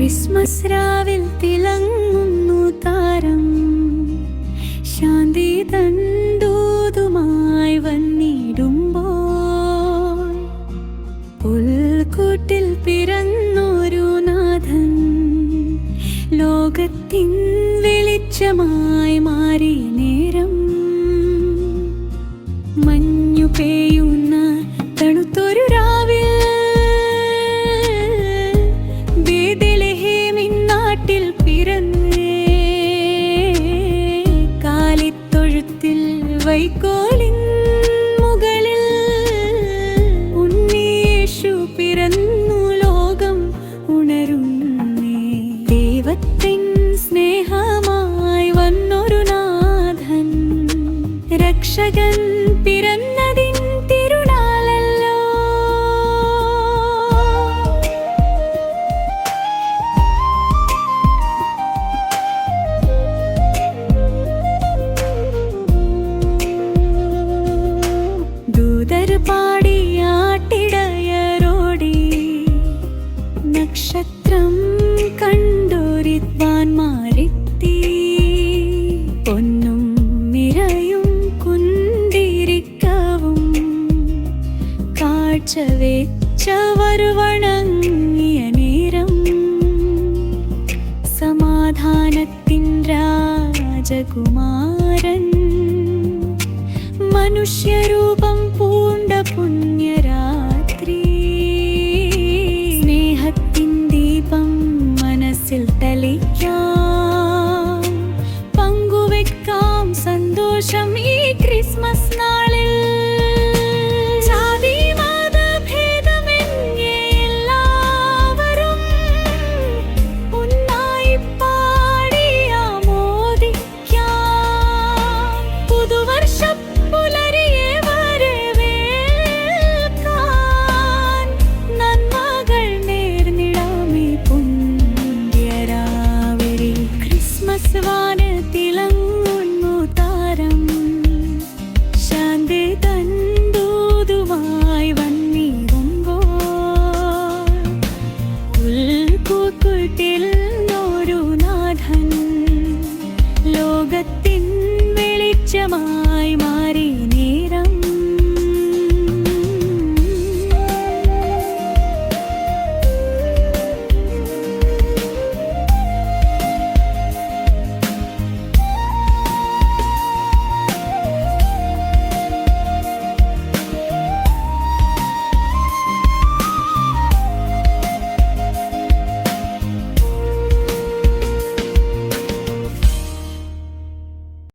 Christmas രാവിൽ തിളങ്ങുന്നു താരം. ശാന്തി തന്തൂതുമായി വന്നിടുമ്പോൾ പുൽക്കൂട്ടിൽ പിറന്നൊരു നാഥൻ ലോകത്തിൻ വെളിച്ചമായി മാറി നേരം. മഞ്ഞു പെയ്യുന്ന വൈക്കോലിൻ മുകളിൽ ഉണ്ണിയേശു പിറന്നു ലോകം ഉണരുന്നേ. ദൈവത്തിൻ സ്നേഹമായി വന്നൊരു നാഥൻ രക്ഷകൻ പിറന്നതിൻ നക്ഷത്രം കണ്ടോരിത്വാൻമാരെത്തി പൊന്നും മിരയും കുന്തിരിക്കവും കാഴ്ച വെച്ചവർ വണങ്ങിയ നേരം. സമാധാനത്തിൻ രാജകുമാരൻ മനുഷ്യരു തിളങ്ങ